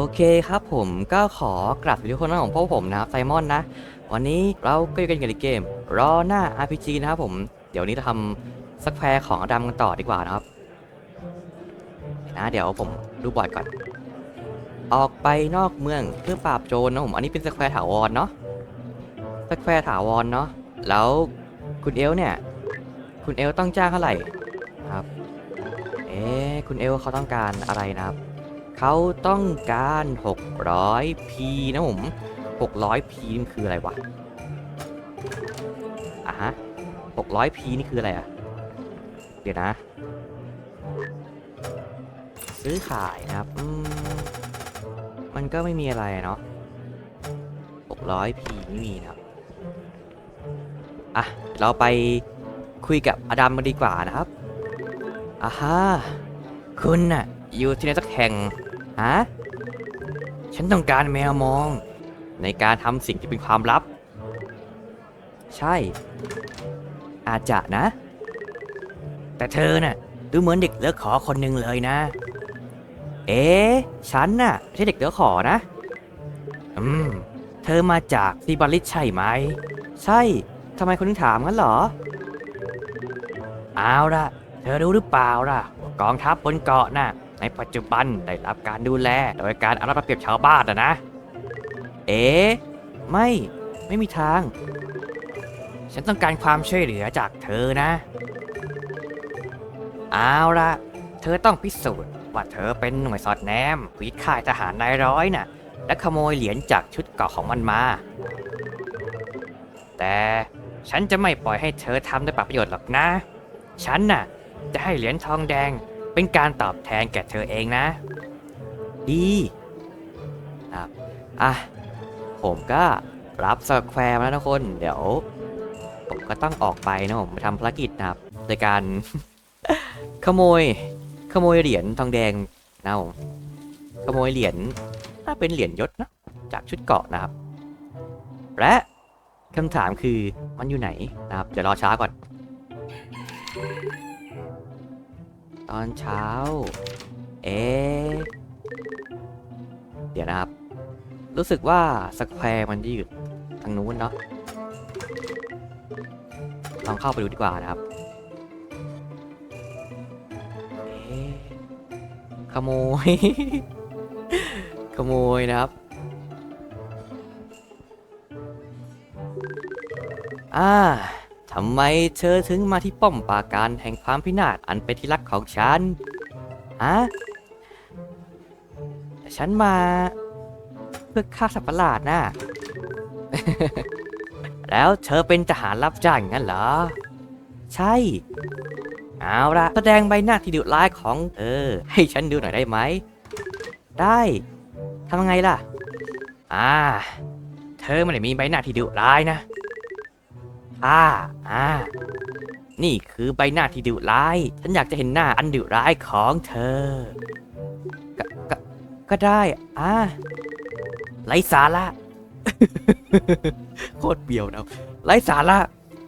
โอเคครับผมก็ขอกลับทุกคนของพวกผมนะครับไซมอนนะ วันนี้เราก็อยู่กันกับเกม รอหน้า RPG นะครับผม เดี๋ยวนี้เราทำสักแพรของอดัมกันต่อดีกว่านะครับนะเดี๋ยวผมดูบอร์ดก่อน ออกไปนอกเมืองเพื่อปราบโจรนะผม อันนี้เป็นสแควร์ถาวรเนาะสแควร์ถาวรเนาะแล้วคุณเอลเนี่ย คุณเอลต้องจ้างเท่าไหร่ครับ เอ๊คุณเอลเขาต้องการอะไรนะครับ เขาต้องการ 600 p นะผม 600 p นี่มันคืออะไรวะอะฮะ 600 p นี่คืออะไรอะเดี๋ยวนะ ซื้อขายนะครับมมันก็ไม่มีอะไรเนาะ 600 p ไม่มีนะครับ อะ เราไปคุยกับอดัมมาดีกว่านะครับอ่าฮะคุณน่ะอยู่ที่ไหนสักแห่ง ฮะ ฉันต้องการแมวมอง ในการทำสิ่งที่เป็นความลับ ใช่ อาจจะนะ แต่เธอน่ะ ดูเหมือนเด็กเลือกขอคนหนึ่งเลยนะ เอ๊ะ ฉันน่ะไม่ใช่เด็กเลือกขอนะ อืม เธอมาจากซีบาริสใช่ไหม ใช่ ทำไมคุณถึงถามงั้นเหรอ เอาล่ะ เธอรู้หรือเปล่าล่ะว่ากองทัพบนเกาะน่ะ ในปัจจุบันได้รับการดูแลโดยการเอารัดเอาเปรียบชาวบ้านนะนะ เอ๊ะไม่ ไม่มีทาง ฉันต้องการความช่วยเหลือจากเธอนะ เอาละเธอต้องพิสูจน์ว่าเธอเป็นหน่วยสอดแนมวิทย์ค่ายทหารนายร้อยน่ะ และขโมยเหรียญจากชุดเกราะของมันมา แต่ฉันจะไม่ปล่อยให้เธอทำด้วยปราบประโยชน์หรอกนะ ฉันน่ะ จะให้เหรียญทองแดง เป็นการตอบแทนแก่เธอเองนะ ดีครับอะ ผมก็รับสแควร์มาแล้วนะคน เดี๋ยว ผมก็ต้องออกไปนะผมไปทำภารกิจนะครับโดยการขโมย ขโมยเหรียญทองแดงนะผมขโมยเหรียญถ้าเป็นเหรียญยศนะจากชุดเกาะนะครับ และคำถามคือมันอยู่ไหนนะครับ เดี๋ยวรอช้าก่อน ตอนเช้า เอ๊เดี๋ยวนะครับ รู้สึกว่าสแควร์มันจะอยู่ทางนู้นเนาะ ลองเข้าไปดูดีกว่านะครับเอ๊ะขโมย ขโมยนะครับ อ่าำไมเธอถึงมาที่ป้อมปราการแห่งความพินาศอันเป็นที่รักของฉัน ฮะ ฉันมาเพื่อฆ่าสัตว์ประหลาดน่ะ แล้วเธอเป็นทหารรับจ้างงั้นเหรอ ใช่ เอาละแสดงใบหน้าที่ดุร้ายของเธอให้ฉันดูหน่อยได้ไหม ได้ทำยังไงล่ะ อ่า เธอไม่ได้มีใบหน้าที่ดุร้ายนะ อ่าอ่านี่คือใบหน้าที่ดุร้าย ฉันอยากจะเห็นหน้าอันดุร้ายของเธอ ก็ก็ก็ได้อ่าไรสาระ โคตรเบียวนะไรสาระ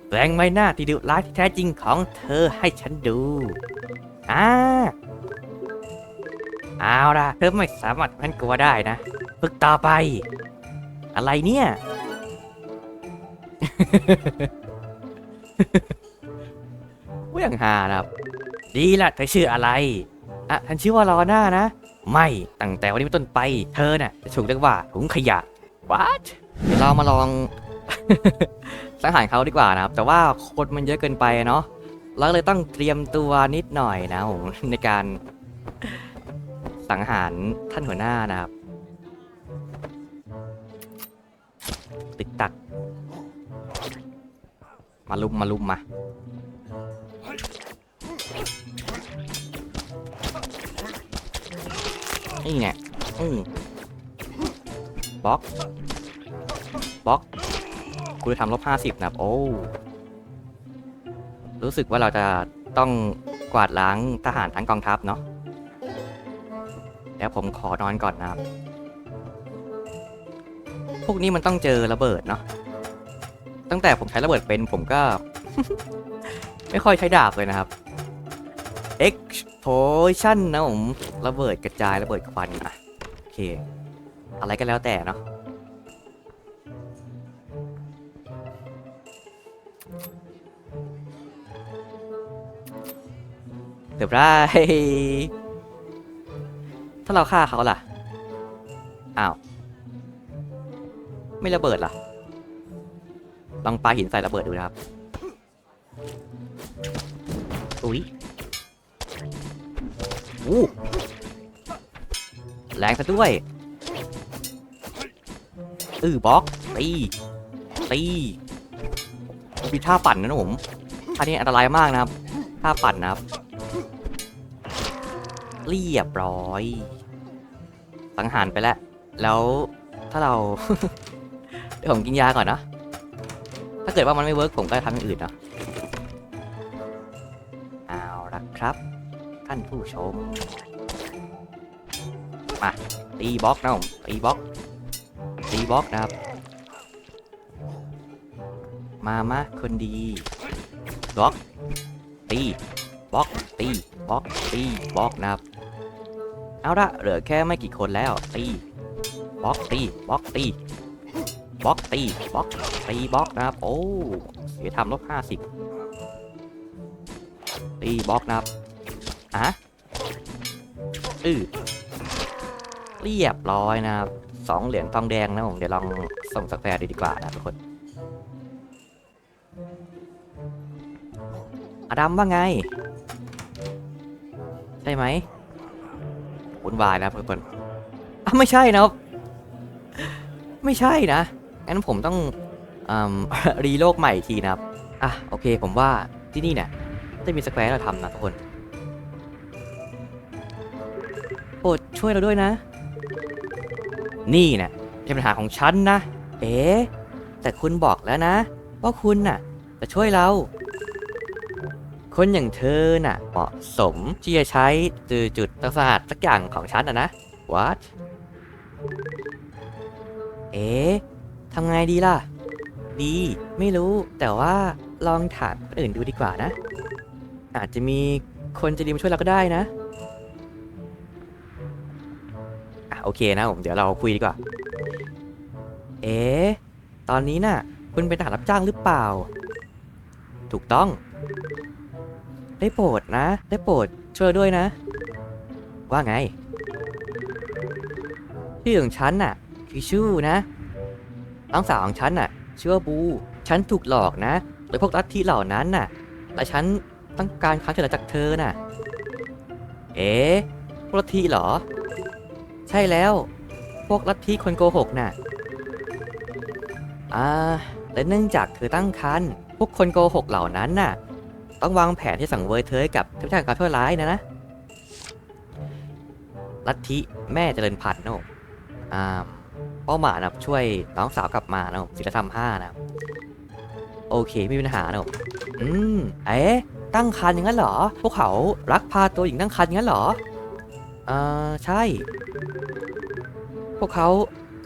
แปลงใบหน้าที่ดุร้ายที่แท้จริงของเธอให้ฉันดูอ่าเอาละเธอไม่สามารถทำให้ฉันกลัวได้นะ ฝึกต่อไป อะไรเนี่ย ว่าอย่างฮานะครับ ดีละเธอชื่ออะไร อะฉันชื่อว่าลอน่านะ ไม่ตั้งแต่วันนี้เป็นต้นไป เธอน่ะจะถูกเรียกว่าถุงขยะ what เดี๋ยวเรามาลอง สังหารเขาดีกว่านะครับ แต่ว่าคนมันเยอะเกินไปเนาะเราก็เลยต้องเตรียมตัวนิดหน่อยนะผมในการสังหารท่านหัวหน้านะครับตึกตัก มาลุมมาลุมมา นี่ไงอืมบล็อก บล็อกคุณทำลบห้าสิบนะโอ้ รู้สึกว่าเราจะต้องกวาดล้างทหารทั้งกองทัพเนาะ แล้วผมขอนอนก่อนนะครับ พวกนี้มันต้องเจอระเบิดเนาะ ตั้งแต่ผมใช้ระเบิดเป็นผมก็ ไม่ค่อยใช้ดาบเลยนะครับ explosion นะผมระเบิดกระจายระเบิดควันอะโอเค อะไรก็แล้วแต่เนาะเดี๋ยวได้ถ้าเราฆ่าเขาล่ะ อ้าว ไม่ระเบิดล่ะ ลองปาหินใส่ระเบิดดูนะครับ อุ๊ยอู้แรงซะด้วยอือบล็อกตีตีมีท่าปั่นนะผมท่านี้อันตรายมากนะครับท่าปั่นนะครับ เรียบร้อย สังหารไปแล้ว แล้วถ้าเรา เดี๋ยวผมกินยาก่อนนะ ถ้าเกิดว่ามันไม่เวิร์กผมก็จะทำอย่างอื่นเนาะเอาละครับ ท่านผู้ชม มาตีบล็อกนะผมตีบล็อกตีบล็อกนะครับ มามาคนดีบล็อกตีบล็อกตีบล็อกตีบล็อกนะครับ เอาละเหลือแค่ไม่กี่คนแล้วตีบล็อกตีบล็อกตี บล็อกตีบล็อกตีบล็อกนะครับ โอ้เสียวทำลบห้าสิบตีบล็อกนะครับอะอือเรียบร้อยนะครับสองเหรียญทองแดงนะผมเดี๋ยวลองส่งสแควร์ดูดีกว่านะทุกคนอดัมว่าไงใช่ไหมวุ่นวายนะทุกคนอะไม่ใช่นะครับ ไม่ใช่นะ งั้นผมต้องอรีโลกใหม่อีกทีนะครับ อะโอเค ผมว่าที่นี่เนี่ยจะมีสแควร์ให้เราทำนะทุกคนโปรดช่วยเราด้วยนะ นี่นะเป็นปัญหาของฉันนะ เอ๊แต่คุณบอกแล้วนะ ว่าคุณน่ะ จะช่วยเรา คนอย่างเธอน่ะ เหมาะสมที่จะใช้จุดจุดตักษหัสสักอย่างของฉันนะนะ what เอ๊ ทำไงดีล่ะ ดี ไม่รู้ แต่ว่าลองถามคนอื่นดูดีกว่านะ อาจจะมีคนจะดีมาช่วยเราก็ได้นะอะโอเคนะผม เดี๋ยวเราคุยดีกว่า เอ๊ะตอนนี้น่ะ คุณเป็นทหารรับจ้างหรือเปล่า ถูกต้อง ได้โปรดนะ ได้โปรดช่วยด้วยนะ ว่าไง ชื่อของฉันน่ะคือชื่นะ น้องสาวของฉันน่ะเชื่อบู ฉันถูกหลอกนะ โดยพวกลัทธิเหล่านั้นน่ะและฉันต้องการความช่วยเหลือจากเธอน่ะ เอ๊ะพวกลัทธิเหรอ ใช่แล้ว พวกลัทธิคนโกหกน่ะ อ่า และเนื่องจากเธอตั้งครรภ์พวกคนโกหกเหล่านั้นน่ะ ต้องวางแผนที่สั่งเวยเธอให้กับเทพเจ้าแห่งความชั่วร้ายนะนะ ลัทธิแม่เจริญพันธุ์โนอ่า เป้าหมายนะครับช่วยน้องสาวกลับมานะผมศีลธรรมห้านะครับโอเคไม่มีปัญหานะผมอืมเอ๊ะตั้งครรภ์อย่างนั้นเหรอ พวกเขารักพาตัวหญิงตั้งครรภ์อย่างนั้นเหรออ่าใช่ พวกเขา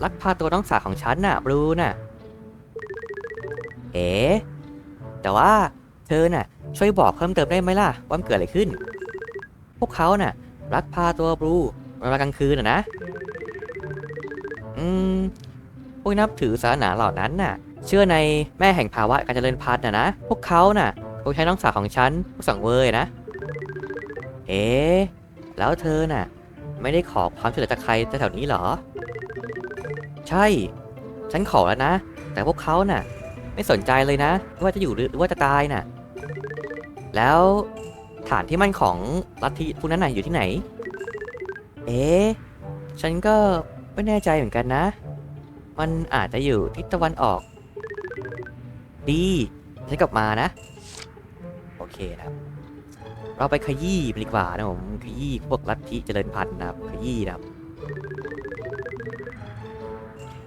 ลักพาตัวน้องสาวของฉันน่ะบลูน่ะเอ๋แต่ว่าเธอน่ะ ช่วยบอกเพิ่มเติมได้ไหมล่ะว่ามันเกิดอะไรขึ้น พวกเขาน่ะลักพาตัวบลูเวลากลางคืนน่ะนะ อืมพวกนับถือศาสนาเหล่านั้นน่ะ เชื่อในแม่แห่งภาวะการเจริญพันธุ์น่ะนะพวกเขาน่ะคงใช้น้องสาวของฉันผู้สังเวยนะ เอ๋แล้วเธอน่ะ ไม่ได้ขอความช่วยเหลือจากใครแถวๆนี้หรอ ใช่ ฉันขอแล้วนะ แต่พวกเขาน่ะ ไม่สนใจเลยนะ ว่าจะอยู่หรือว่าจะตายน่ะ แล้วฐานที่มั่นของลัทธิพวกนั้นน่ะอยู่ที่ไหน เอ๊ฉันก็ ไม่แน่ใจเหมือนกันนะ มันอาจจะอยู่ทิศตะวันออก ดีฉันกลับมานะ โอเคนะครับเราไปขยี้มันดีกว่านะผมขยี้พวกลัทธิเจริญพันธุ์นะครับขยี้นะครับ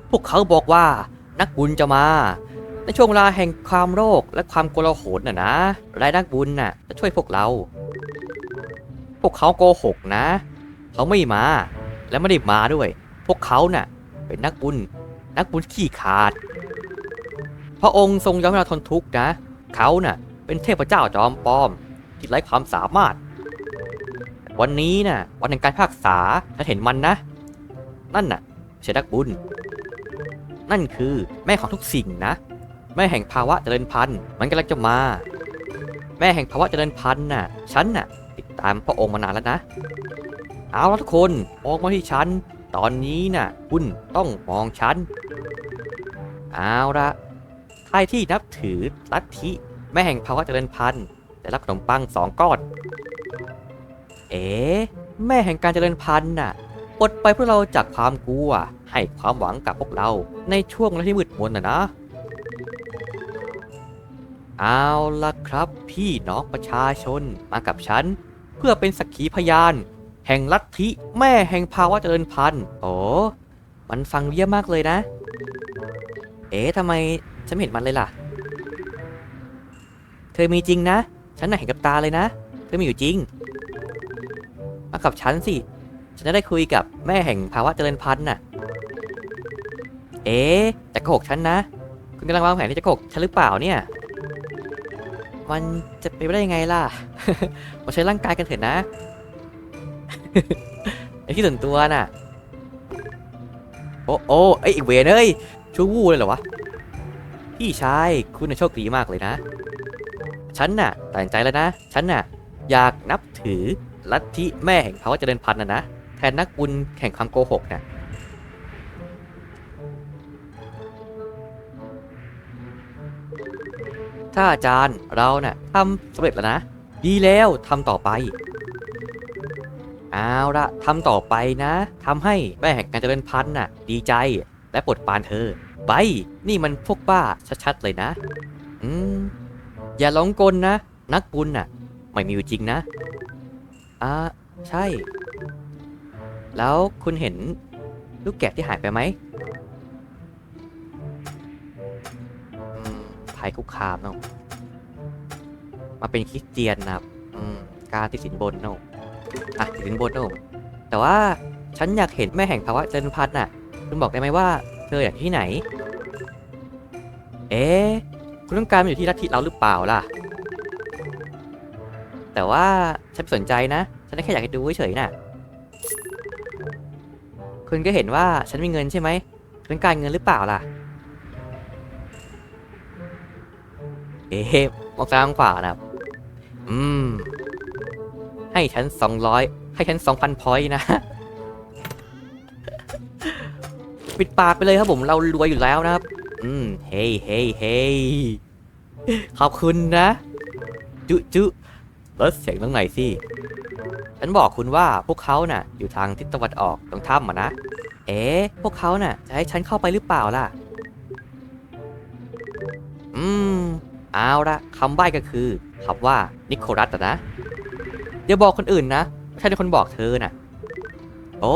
พวกเขาบอกว่านักบุญจะมา ในช่วงเวลาแห่งความโรคและความโกลาหลน่ะนะรายนักบุญน่ะจะช่วยพวกเรา พวกเขาโกหกนะ เขาไม่มาและไม่ได้มาด้วย พวกเขาน่ะเป็นนักบุญ นักบุญขี้ขาด พระองค์ทรงยอมให้เราทนทุกข์นะ เขาน่ะเป็นเทพเจ้าจอมปลอม ที่ไร้ความสามารถ วันนี้น่ะวันแห่งการพากษาฉันเห็นมันนะ นั่นน่ะเชนักบุญ นั่นคือแม่ของทุกสิ่งนะ แม่แห่งภาวะเจริญพันธุ์มันกำลังจะมา แม่แห่งภาวะเจริญพันธุ์น่ะฉันน่ะติดตามพระองค์มานานแล้วนะ เอาละทุกคนมองมาที่ฉัน ตอนนี้น่ะ คุณต้องมองฉัน เอาละใครที่นับถือลัทธิแม่แห่งภาวะเจริญพันธุ์ได้รับขนมปังสองก้อน เอ๋แม่แห่งการเจริญพันธุ์น่ะปลดไปเพื่อเราจากความกลัว ให้ความหวังกับพวกเราในช่วงเวลาที่มืดมนน่ะนะ เอาละครับพี่น้องประชาชนมากับฉัน เพื่อเป็นสักขีพยาน แห่งลัทธิแม่แห่งภาวะเจริญพันธุ์โอ้มันฟังเยี่ยมมากเลยนะ เอ๊ะทำไมฉันเห็นมันเลยล่ะ เธอมีจริงนะ ฉันน่ะเห็นกับตาเลยนะ เธอมีอยู่จริง มากับฉันสิ ฉันจะได้คุยกับแม่แห่งภาวะเจริญพันธุ์น่ะ เอ๊ะจะโกหกฉันนะ คุณกำลังวางแผนที่จะโกหกฉันหรือเปล่าเนี่ย มันจะเป็นไปได้ยังไงล่ะ มาใช้ร่างกายกันเถอะนะ ไอ้ที่ส่วนตัวน่ะ โอ้โอ้ไอ้อีกเวนเอ้ยชั่ววูเลยเหรอวะ พี่ชาย คุณน่ะโชคดีมากเลยนะ ฉันน่ะตัดสินใจแล้วนะ ฉันน่ะ อยากนับถือลัทธิแม่แห่งภาวะเจริญพันธุ์นะนะ แทนนักบุญแข่งความโกหกน่ะถ้าอาจารย์เราน่ะทำสำเร็จแล้วนะ ดีแล้วทำต่อไป เอาละทำต่อไปนะทำให้แม่แห่งการเจริญพันธุ์น่ะ ดีใจและปลดปานเธอ ไป นี่มันพวกบ้าชัดๆเลยนะ อืม อย่าหลงกลนะ นักบุญน่ะ ไม่มีอยู่จริงนะ อ่า ใช่ แล้วคุณเห็นลูกแกะที่หายไปไหมภัยคุกคามเนาะมาเป็นคริสเตียนนะครับการติดสินบนเนาะ อะติดสินบนเนาะแต่ว่าฉันอยากเห็นแม่แห่งภาวะเจริญพันธุ์น่ะ คุณบอกได้ไหมว่าเธออยากอยู่ที่ไหน เอ๊ะคุณต้องการอยู่ที่ลัทธิเราหรือเปล่าล่ะ แต่ว่าฉันไม่สนใจนะ ฉันแค่อยากให้ดูเฉยๆน่ะ คุณก็เห็นว่าฉันมีเงินใช่ไหมคุณต้องการเงินหรือเปล่าล่ะ เอ๊ะมองซ้ายมองขวานะครับ อืม ให้ฉันสองร้อยให้ฉันสองพันพอยต์นะ ปิดปากไปเลยครับผมเรารวยอยู่แล้วนะครับ อืม เฮ้ยเฮ้ยเฮ้ยขอบคุณนะ จุจุลดเสียงลงหน่อยสิ ฉันบอกคุณว่าพวกเขาน่ะ อยู่ทางทิศตะวันออกตรงถ้ำอะนะ เอ๊ะ พวกเขาน่ะ จะให้ฉันเข้าไปหรือเปล่าล่ะ อืม เอาละคำใบ้ก็คือคำว่านิโคลัสอะนะ อย่าบอกคนอื่นนะฉันเป็นคนบอกเธอน่ะ โอ้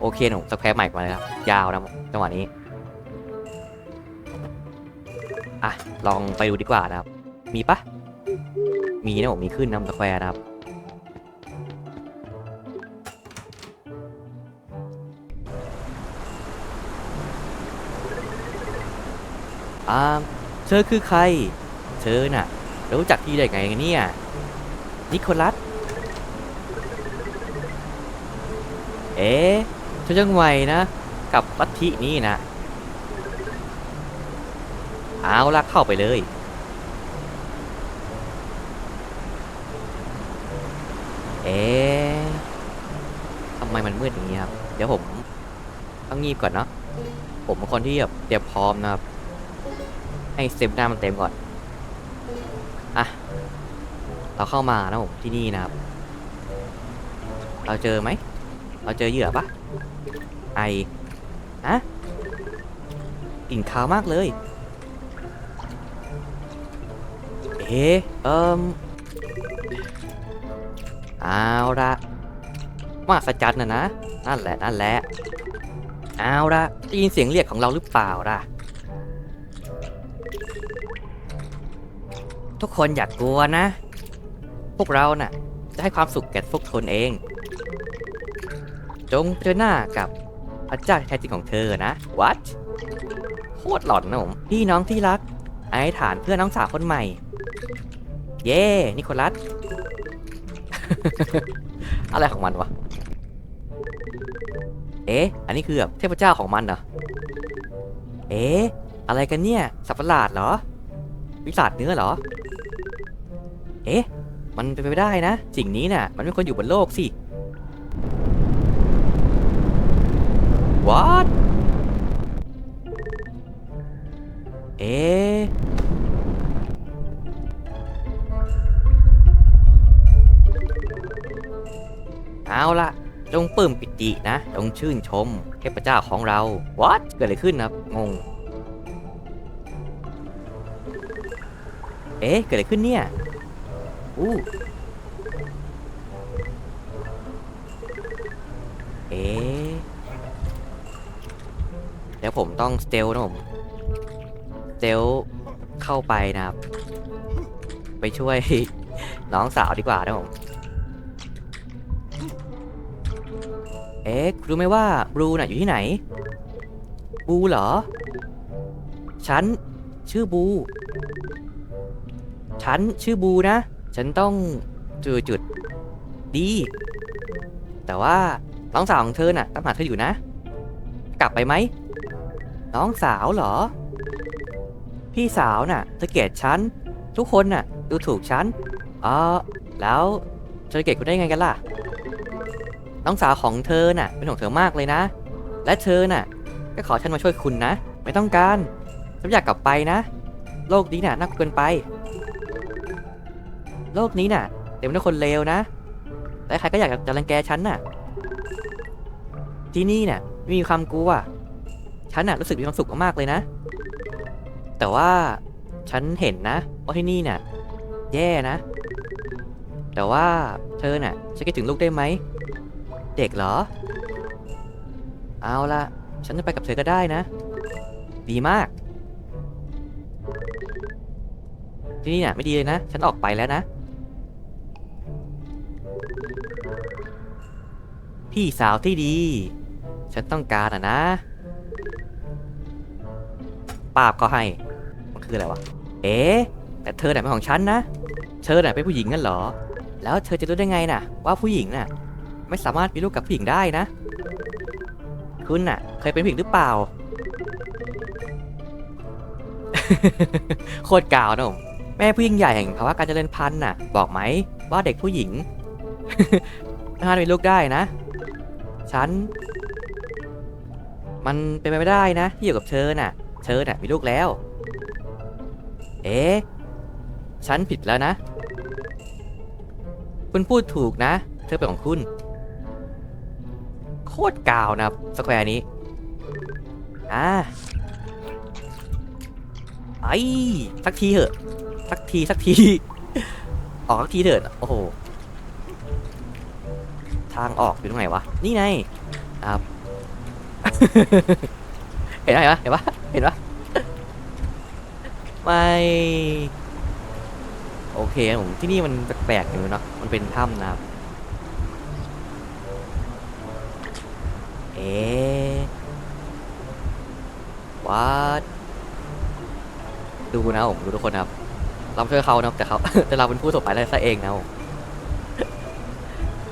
โอเคหนูสแควร์ใหม่มาเลยครับ ยาวนะจังหวะนี้ อะ ลองไปดูดีกว่านะครับ มีปะมีนะผมมีขึ้นนะสแควร์นะครับ อ่า เธอคือใคร เธอน่ะ รู้จักที่ได้ไงเนี่ย นิโคลัส เอ๊ะเธอยังไวนะ กับลัทธินี้นะ เอาละเข้าไปเลย เอ๊ะทำไมมันมืดอย่างนี้ครับ เดี๋ยวผมต้องงีบก่อนเนาะ ผมเป็นคนที่แบบเตรียมพร้อมนะครับ ให้เซฟหน้ามันเต็มก่อน อะ เราเข้ามานะผมที่นี่นะครับ เราเจอไหม เราเจอเหยื่อปะไออะกลิ่นคาวมากเลย เอ๊ะเอิมเอาละมาสจันนะนะ นั่นแหละ นั่นแหละ เอาละได้ยินเสียงเรียกของเราหรือเปล่าล่ะ ทุกคนอย่ากกลัวนะ วกเราน่ะ จะให้ความสุขแก่พวกทนเอง จงเจอหน้ากับพระเจ้าแท้จริงของเธอนะ what โคตรหลอนนะผมพี่น้องที่รัก ไอ้ฐานเพื่อนน้องสาวคนใหม่ เย้นิโคลัส อะไรของมันวะ เอ๊ะ อันนี้คือแบบเทพเจ้าของมันเหรอ เอ๊ะ อะไรกันเนี่ย สัตว์ประหลาดเหรอ วิสาดเนื้อเหรอ มันเป็นไปไม่ได้นะสิ่งนี้น่ะ มันไม่ควรอยู่บนโลกสิ What เอ๊ะเอาละจงปลื้มปิตินะ จงชื่นชมเทพเจ้าของเรา What เกิดอะไรขึ้นนะครับ งง เอ๊ะ เกิดอะไรขึ้นเนี่ย อู้เอ๊ะเดี๋ยวผมต้องสเตลนะผมสเตลเข้าไปนะครับ ไปช่วยน้องสาวดีกว่านะผม เอ๊ะรู้ไหมว่าบลูน่ะอยู่ที่ไหน บูเหรอ ฉัน ชื่อบู ฉัน ชื่อบูนะ ฉันต้องจุดจุดดี แต่ว่าน้องสาวของเธอน่ะตามหาเธออยู่นะ กลับไปไหม น้องสาวเหรอ พี่สาวน่ะเธอเกลียดฉัน ทุกคนน่ะ ดูถูกฉันอ๋อแล้วเธอเกลียดคุณได้ไงกันล่ะ น้องสาวของเธอน่ะ เป็นของเธอมากเลยนะ และเธอน่ะ ก็ขอฉันมาช่วยคุณนะ ไม่ต้องการฉันอยากกลับไปนะ โลกนี้น่ะน่ากลัวเกินไป โลกนี้น่ะ เต็มไปด้วยคนเลวนะแต่ใครก็อยากจะรังแกฉันน่ะ ที่นี่น่ะไม่มีความกลัวฉันน่ะรู้สึกมีความสุขมากๆเลยนะ แต่ว่าฉันเห็นนะว่าที่นี่น่ะ แย่นะ แต่ว่าเธอน่ะจะคิดถึงลูกได้ไหม เด็กเหรอ เอาละฉันจะไปกับเธอก็ได้นะ ดีมาก ที่นี่น่ะไม่ดีเลยนะ ฉันออกไปแล้วนะ พี่สาวที่ดี ฉันต้องการอะนะปาบก็ให้ มันคืออะไรวะ เอ๊ะ แต่เธอน่ะเป็นของฉันนะ เธอน่ะเป็นผู้หญิงงั้นเหรอ แล้วเธอจะรู้ได้ไงน่ะ ว่าผู้หญิงน่ะ ไม่สามารถมีลูกกับผู้หญิงได้นะ คุณน่ะ เคยเป็นผู้หญิงหรือเปล่า โคตรกาวนะผมแม่ผู้ยิ่งใหญ่แห่งภาวะการเจริญพันธุ์น่ะ บอกไหมว่าเด็กผู้หญิงไม่ามารถมีลูกได้นะ ฉัน มันเป็นไปไม่ได้นะที่อยู่กับเธอน่ะ เธอน่ะมีลูกแล้ว เอ๊ะ ฉันผิดแล้วนะ คุณพูดถูกนะ เธอเป็นของคุณ โคตรกาวนะสแควร์นี้ อ่าไอ้สักทีเถอะ สักทีสักที ออกสักทีเถอะโอ้โหางออกอยู่ตรงไหนวะ นี่ไงครับ เห็นไหมเห็นปะเห็นปะไม่โอเคผมที่นี่มันแปลกๆอยู่เนาะมันเป็นถ้ำนะครับ เอ๊วัดดูนะผมดูทุกคนครับเราช่วยเขานะแต่เขาแต่เราเป็นผู้สบไปแล้วซะเองนะผม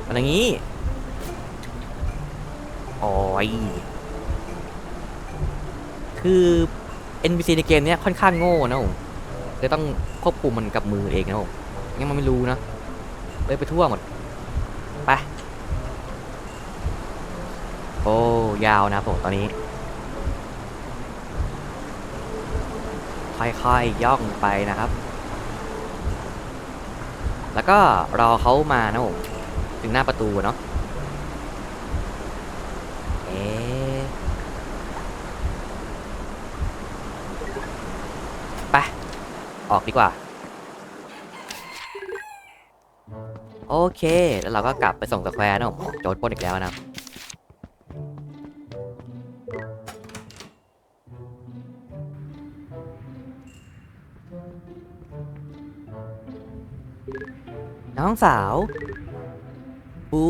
มันอย่างนี้ โอ้ยคือ NPC ในเกมเนี้ยค่อนข้างโง่นะผมเลยต้องควบคุมมันกับมือเองนะผมงั้นมันไม่รู้นะเลยไปทั่วหมด ไป โอ้ ยาวนะผมตอนนี้ ค่อยๆย่องไปนะครับ แล้วก็รอเขามานะผม ถึงหน้าประตูเนาะเอ๊ะไป ออกดีกว่า โอเค แล้วเราก็กลับไปส่งสแควร์นะผมโจทย์ปล้นอีกแล้วนะน้องสาวบู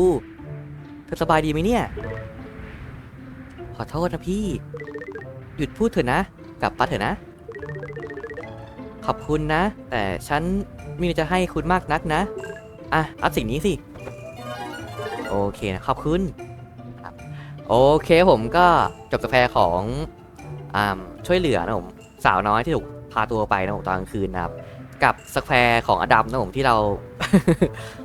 เธอสบายดีไหมเนี่ย ขอโทษนะพี่ หยุดพูดเถอะนะ กลับปะเถอะนะ อบคุณนะ แต่ฉันไมมีจะให้คุณมากนักนะ อะ รับสิ่งนี้สิ โอเคนะ ขอบคุณ โอเคผมก็จบสแควรของอ่าช่วยเหลือนะผม สาวน้อยที่ถูกพาตัวไปนะผมตอนกลางคืนนะครับ กับสแควร์ของอดัมนะผมที่เรา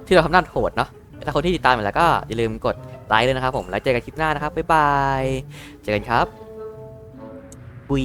ที่เราทำหน้าโหดเนาะถ้าคนที่ติดตามอยู่แล้วก็อย่าลืมกดไลค์เลยนะครับผม แล้วเจอกันคลิปหน้านะครับ บ๊ายบาย เจอกันครับบุย